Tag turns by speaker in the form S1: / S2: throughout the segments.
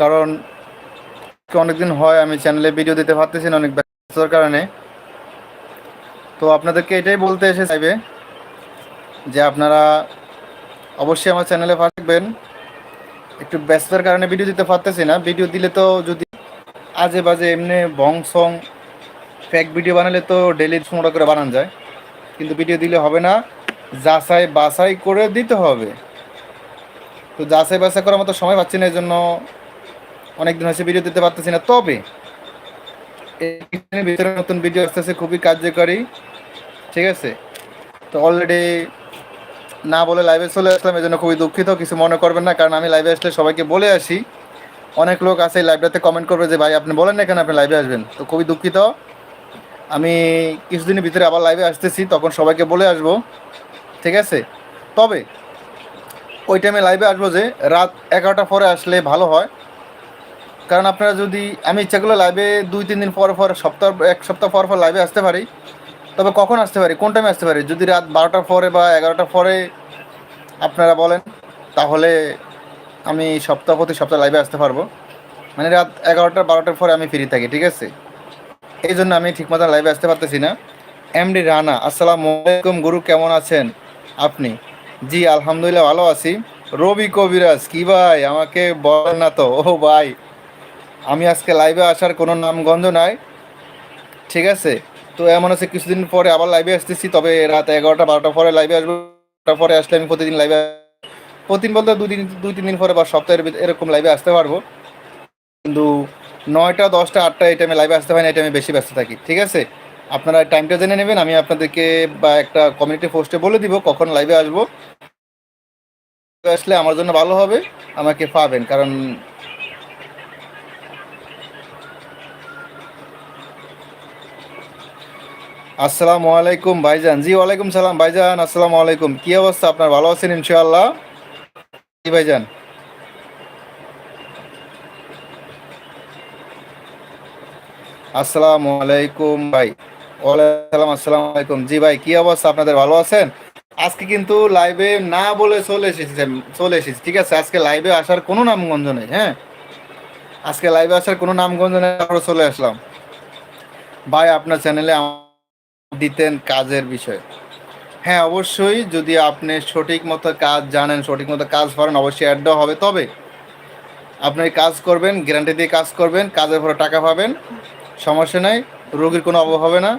S1: কারণ অনেকদিন হয়, আমি চ্যানেলে ভিডিও দিতে পারতেছি না অনেক ব্যস্ততার কারণে। তো আপনাদেরকে এটাই বলতে এসে চাইবে যে আপনারা অবশ্যই আমার চ্যানেলে থাকবেন একটু ব্যস্ততার কারণে ভিডিও দিতে পারতেছি না। ভিডিও দিলে তো যদি আজে বাজে এমনি বং সং ফেক ভিডিও বানালে তো ডেলি সময় করে বানানো যায়। কিন্তু ভিডিও দিলে হবে না। যাচাই বাছাই করে দিতে হবে। তো যাচাই বাছাই করার মতো সময় পাচ্ছি না এই জন্য অনেকদিন হয়েছে ভিডিও দিতে পারতেছি না। তবে ভিতরে নতুন ভিডিও আসতেছে, খুবই কার্যকরী। ঠিক আছে? তো অলরেডি না বলে লাইভে চলে আসলাম এই জন্য খুবই দুঃখিত, কিছু মনে করবেন না, কারণ আমি লাইভে আসলে সবাইকে বলে আসি। অনেক লোক আছে লাইভটাতে কমেন্ট করবে যে, ভাই, আপনি বলেন না কেন আপনি লাইভে আসবেন? তো খুবই দুঃখিত। আমি কিছুদিনের ভিতরে আবার লাইভে আসতেছি, তখন সবাইকে বলে আসব। ঠিক আছে? তবে, ওই টাইমে লাইভে আসব যে, রাত এগারোটা পরে আসলে ভালো হয়। কারণ আপনারা যদি, আমি ইচ্ছা করলে লাইভে দুই, তিন দিন পর পর, সপ্তাহ, এক সপ্তাহ পর পর লাইভে আসতে পারি। তবে কখন আসতে পারি? কোন টাইমে আসতে পারি? যদি রাত বারোটার পরে বা এগারোটার পরে আপনারা বলেন, তাহলে আমি সপ্তাহ প্রতি সপ্তাহ লাইভে আসতে পারব। মানে রাত এগারোটা, বারোটার পরে আমি ফ্রি থাকি, ঠিক আছে? এই জন্য আমি ঠিক মতো লাইভে আসতে পারতেছি না। এমডি রানা, আসসালামু আলাইকুম গুরু, কেমন আছেন আপনি? জি, আলহামদুলিল্লাহ ভালো আছি। রবি কবিরাজ, কি ভাই? আমাকে বলেন না তো। ও ভাই আমি আজকে লাইভে আসার কোনো নামগন্ধ নাই, ঠিক আছে? তো এমন আছে কিছুদিন পরে আবার লাইভে আসতেছি, তবে রাত এগারোটা, বারোটা পরে লাইভে আসব পরে আসলে আমি প্রতিদিন লাইভে প্রতিদিন বলতে দুই দিন, দুই তিন দিন পরে বা সপ্তাহের এরকম লাইভে আসতে পারব। কিন্তু নয়টা, দশটা, আটটা এই টাইমে লাইভে আসতে হয় না, এই টাইমে বেশি ব্যস্ত থাকি, ঠিক আছে? আপনারা টাইমটা জেনে নেবেন, আমি আপনাদেরকে বা একটা কমিউনিটি পোস্টে বলে দিব কখন লাইভে আসব। আসলে আমার জন্য ভালো হবে, আমাকে পাবেন, কারণ আসসালামু আলাইকুম ভাইজান। জি, ওয়ালাইকুম সালাম ভাইজান, আসসালামু আলাইকুম। কি অবস্থা আপনার? ভালো আছেন ইনশাআল্লাহ? জি, ভাইজান। আসসালামু আলাইকুম ভাই। ওয়ালাইকুম আসসালামু আলাইকুম। জি, ভাই, কি অবস্থা? আপনাদের ভালো আছেন? আজকে কিন্তু লাইভে না বলে চলে এসেছি চলে এসেছি, ঠিক আছে? আজকে লাইভে আসার কোনো নামগঞ্জ নেই হ্যাঁ? আজকে লাইভে আসার কোনো নামগঞ্জ নেই আমরা চলে আসলাম। ভাই, আপনার চ্যানেলে দিতেন কাজের বিষয়ে। হ্যাঁ অবশ্যই যদি আপনি সঠিক মতো কাজ জানেন, সঠিক মতো কাজ করেন অবশ্যই অ্যাড হবে। তবে আপনি কাজ করবেন গ্যারান্টি দিয়ে কাজ করবেন, কাজের পরে টাকা পাবেন, সমস্যা নাই, রোগীর কোনো অভাব হবে না,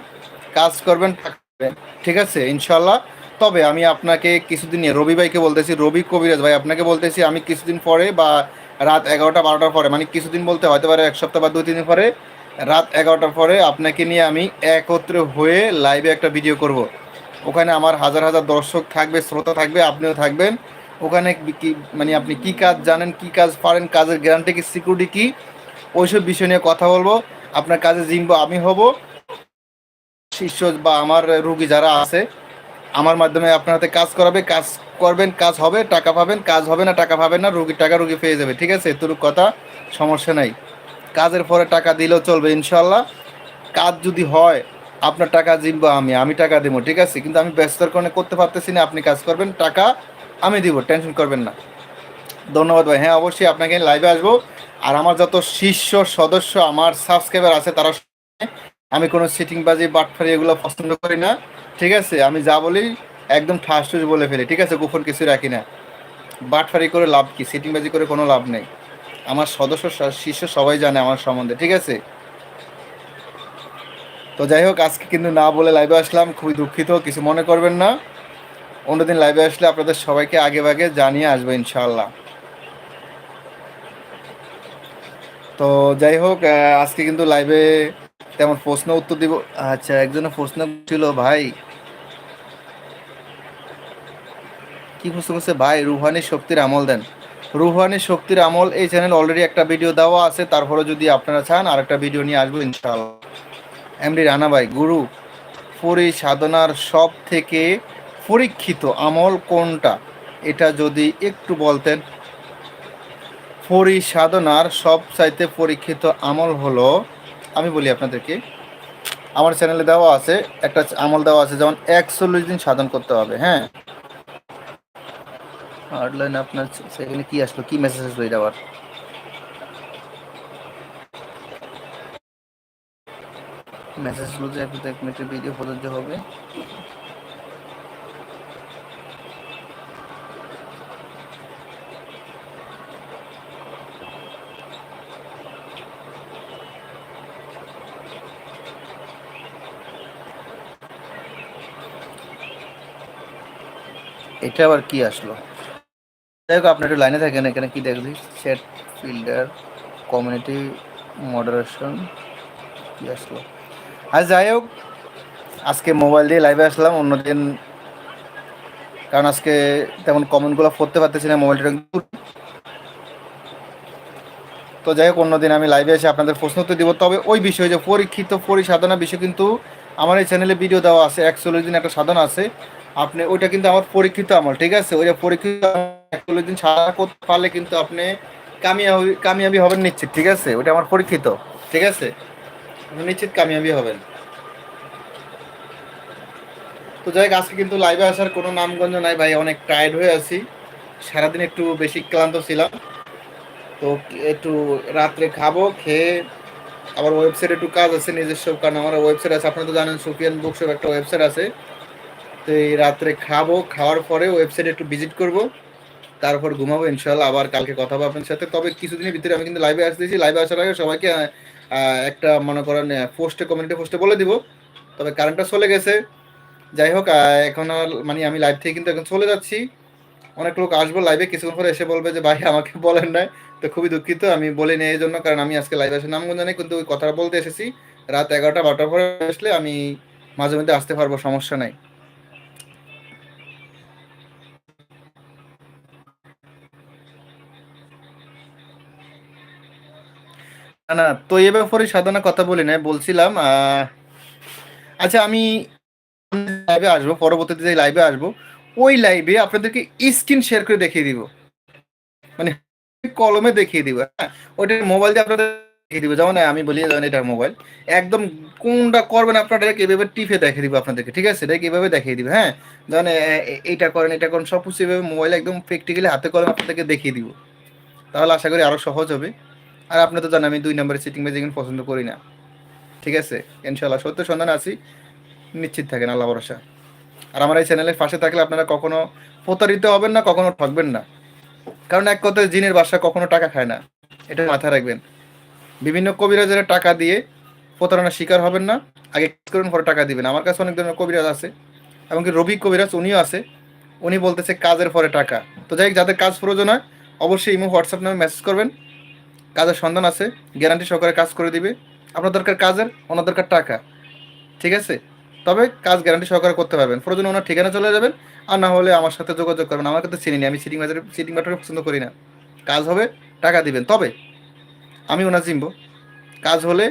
S1: কাজ করবেন, টাকা পাবেন। ঠিক আছে? ইনশাল্লাহ তবে আমি আপনাকে কিছুদিন রবি ভাইকে বলতেছি, রবি কবিরাজ ভাই, আপনাকে বলতেছি, আমি কিছুদিন পরে বা রাত এগারোটা, বারোটার পরে মানে কিছুদিন বলতে হয়তো পারে এক সপ্তাহ বা দুই, তিন দিন পরে রাত এগারোটার পরে আপনাকে নিয়ে আমি একত্রে হয়ে লাইভে একটা ভিডিও করব। ওখানে আমার হাজার হাজার দর্শক থাকবে, শ্রোতা থাকবে, আপনিও থাকবেন। ওখানে কি মানে আপনি কি কাজ জানেন, কি কাজ পারেন, কাজের গ্যারান্টি কি সিকিউরিটি কি, ওইসব বিষয় নিয়ে কথা বলব। আপনার কাজে জিনবো আমি হব। শিষ্য বা আমার রুগী যারা আছে, আমার মাধ্যমে আপনার হাতে কাজ করাবে, কাজ করবেন, কাজ হবে, টাকা পাবেন, কাজ হবে না, টাকা পাবেন না রুগীর টাকা রুগী পেয়ে যাবে, ঠিক আছে? এতটুকু কথা, সমস্যা নাই। কাজের পরে টাকা দিলেও চলবে ইনশাল্লাহ কাজ যদি হয়, আপনার টাকা জিনবো আমি আমি টাকা দেবো, ঠিক আছে? কিন্তু আমি ব্যস্ততার কারণে করতে পারতেছি না, আপনি কাজ করবেন, টাকা আমি দিব, টেনশন করবেন না। ধন্যবাদ ভাই হ্যাঁ অবশ্যই আপনাকে লাইভে আসব। আর আমার যত শীর্ষ সদস্য, আমার সাবস্ক্রাইবার আছে, তারা আমি কোনো সিটিংবাজি বাটফারি এগুলো পছন্দ করি না, ঠিক আছে? আমি যা বলি একদম ঠাস ঠুস বলে ফেলি, ঠিক আছে? গোপন কিছু রাখি না। বাটফারি করে লাভ কি? সিটিংবাজি করে কোনো লাভ নেই। আমার সদস্য শীর্ষ সবাই জানে আমার সম্বন্ধে, ঠিক আছে? তো যাই হোক, আজকে কিন্তু না বলে লাইভে আসলাম, খুবই দুঃখিত, কিছু মনে করবেন না। অন্যদিন লাইভে আসলে আপনাদের সবাইকে আগে ভাগে জানিয়ে আসব ইনশাল্লাহ তো যাই হোক আজকে কিন্তু লাইভে তেমন প্রশ্ন উত্তর দিব আচ্ছা একজনের প্রশ্ন ছিল, ভাই, কি প্রশ্ন করছে? ভাই রুহানি শক্তির আমল দেন। রুহানি শক্তির আমল এই চ্যানেল অলরেডি একটা ভিডিও দেওয়া আছে তারপরে যদি আপনারা চান আর একটা ভিডিও নিয়ে আসব ইনশাআল্লাহ। এমডি রানা ভাই, গুরু, পরি সাধনার সব থেকে পরীক্ষিত আমল কোনটা? এটা যদি একটু বলতেন। পরি সাধনার সব চাইতে পরীক্ষিত আমল হলো, আমি বলি আপনাদেরকে, আমার চ্যানেলে দেওয়া আছে, একটা আমল দেওয়া আছে, যেমন একচল্লিশ দিন সাধন করতে হবে হ্যাঁ? হার্ডলাইন আপনার সেখানে কি আসলো? কি মেসেজ আসলো এটা আবার মেসেজ হলো যে একটা এক মিনিটের ভিডিও প্রযোজ্য হবে। এটা আবার কি আসলো? দেখো, আপনি একটু লাইনে থাকেন, এখানে কি দেখলি? সেট ফিল্ডার কমিউনিটি মডারেশন কি আসলো? আর যাই হোক, আজকে মোবাইল দিয়ে লাইভে আসলাম, অন্যদিন, কারণ আজকে তেমন কমেন্টগুলো পড়তে পারতেছি না মোবাইলটা তো যাই হোক, অন্যদিন আমি লাইভে এসে আপনাদের প্রশ্ন উত্তর দিব। তবে ওই বিষয়ে যে পরীক্ষিত পরিসাধনা বিষয় কিন্তু আমার এই চ্যানেলে ভিডিও দেওয়া আছে। একচল্লিশ দিন একটা সাধনা আছে। আপনি, ওইটা কিন্তু আমার পরীক্ষিত আমল, ঠিক আছে? ওইটা পরীক্ষিত দিন সাধনা করতে পারলে কিন্তু আপনি কামিয়াবি কামিয়াবি হবেন নিশ্চিত, ঠিক আছে? ওটা আমার পরীক্ষিত, ঠিক আছে? নিশ্চিত কামিয়াবি হবেন। তো যাই আজকে কিন্তু লাইভে আসার কোনো নামগঞ্জ নাই, ভাই, অনেক টায়ার্ড হয়ে আছি। সারাদিন একটু বেশি ক্লান্ত ছিলাম। তো একটু রাত্রে খাব, খেয়ে আবার ওয়েবসাইটে একটু কাজ আছে নিজস্ব, কারণ আমার ওয়েবসাইট আছে, আপনারা তো জানেন, সুফিয়ান বুকশপ একটা ওয়েবসাইট আছে। তো এই রাত্রে খাব, খাওয়ার পরে ওয়েবসাইটে একটু ভিজিট করব। তারপর ঘুমাবো ইনশাল্লাহ আবার কালকে কথা হবে আপনার সাথে। তবে কিছুদিনের ভিতরে আমি কিন্তু লাইভে আসতেছি। লাইভে আসার আগে সবাইকে একটা মনে করেন পোস্টে কমিউনিটি পোস্টে বলে দিব। তবে কারেন্টটা চলে গেছে। যাই হোক এখন মানে আমি লাইভ থেকে কিন্তু এখন চলে যাচ্ছি। অনেক লোক আসব লাইভে কিছুক্ষণ পরে এসে বলবে যে, ভাই, আমাকে বলেন নাই। তো খুবই দুঃখিত, আমি বলিনি এই জন্য, কারণ আমি আজকে লাইভে এসে নামগঞ্জ নেই কিন্তু ওই কথাটা বলতে এসেছি। রাত এগারোটা, বারোটার পরে আসলে আমি মাঝে মধ্যে আসতে পারব, সমস্যা নাই। না না, তো এ ব্যাপারে সাধারণ কথা বলি না বলছিলাম আচ্ছা আমি লাইভে আসব, পরবর্তীতে লাইভে আসব, ওই লাইভে আপনাদেরকে স্ক্রিন শেয়ার করে দেখিয়ে দিব। মানে কলমে দেখিয়ে দিব হ্যাঁ? ওইটা মোবাইল দিয়ে আপনাদের দেখিয়ে দিব, যেমন আমি বলি এটা মোবাইল একদম কোনটা করবেন আপনারা এভাবে টিপে দেখিয়ে দিব আপনাদেরকে, ঠিক আছে? এটা এভাবে দেখিয়ে দিব হ্যাঁ? যেমন এইটা করেন, এটা করেন সব কিছু এভাবে মোবাইল একদম প্র্যাকটিক্যালি হাতে কলমে আপনাদেরকে দেখিয়ে দিব। তাহলে আশা করি আরও সহজ হবে। আর আপনি তো জানেন, আমি দুই নম্বরের সিটিং ম্যাজিক পছন্দ করি না। ঠিক আছে? ইনশাল্লাহ সত্য সন্ধান আছি। নিশ্চিত থাকেন, আল্লাহ ভরসা। আর আমার এই চ্যানেলের পাশে থাকলে আপনারা কখনো প্রতারিত হবেন না, কখনো ঠকবেন না। কারণ এক কথায় জিনের বাসা কখনো টাকা খায় না। এটা মাথায় রাখবেন। বিভিন্ন কবিরাজের টাকা দিয়ে প্রতারণার শিকার হবেন না। আগে করুন পরে টাকা দিবেন। আমার কাছে অনেক ধরনের কবিরাজ আছে এমনকি রবি কবিরাজ উনিও আছে। উনি বলতেছে, কাজের পরে টাকা। তো যাই যাদের কাজ প্রয়োজন হয়, অবশ্যই ইমো, হোয়াটসঅ্যাপ নামে মেসেজ করবেন। কাজের সন্ধান আছে গ্যারান্টি সহকারে কাজ করে দিবে। আপনার দরকার কাজের, ওনার দরকার টাকা। ঠিক আছে? তবে কাজ গ্যারান্টি সহকারে করতে পারবেন। প্রয়োজন ওনার ঠিকানা চলে যাবেন, আর না হলে আমার সাথে যোগাযোগ করবেন। আমার কাছে চিনি আমি সিটিং বাজারে সিটিং বাজারে পছন্দ করি না। কাজ হবে, টাকা দিবেন। তবে আমি ওনার চিনব কাজ হলে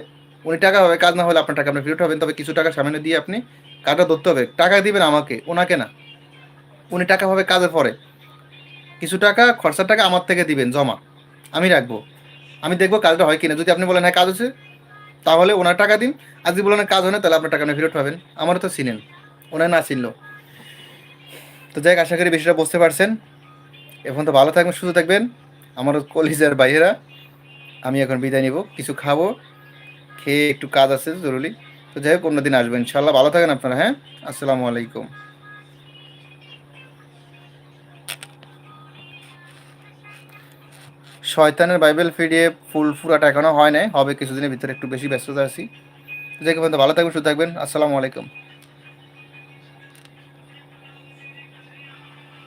S1: উনি টাকা হবে কাজ না হলে আপনার টাকা আপনি ফেরত হবেন তবে কিছু টাকা সামনে দিয়ে আপনি কাজটা ধরতে হবে। টাকা দিবেন আমাকে, ওনাকে না। উনি টাকা হবে কাজের পরে। কিছু টাকা, খরচার টাকা আমার থেকে দিবেন, জমা। আমি রাখব। আমি দেখব কাজটা হয় কিনা। যদি আপনি বলেন হ্যাঁ কাজ হচ্ছে তাহলে ওনার টাকা দিন। আর যদি বলেন, কাজ হয় না, তাহলে আপনার টাকা ফেরত পাবেন। আমারও তো চিনেন, ওনার না চিনলো তো যাই আশা করি বেশিটা বুঝতে পারছেন। এখন তো ভালো থাকবেন, সুস্থ থাকবেন। আমারও কলিজার বাইরেরা। আমি এখন বিদায় নিব, কিছু খাব, খেয়ে একটু কাজ আছে, জরুরি। তো যাই হোক, অন্যদিন আসবেন ইনশাল্লাহ ভালো থাকেন আপনারা হ্যাঁ? আসসালামু আলাইকুম। শয়তানের বাইবেল ফিরিয়ে ফুল ফুরাটা এখনও হয় নাই। হবে কিছুদিনের ভিতরে একটু বেশি ব্যস্ততা আছি। যে ভালো থাকবেন, সুস্থ থাকবেন। আসসালামু আলাইকুম।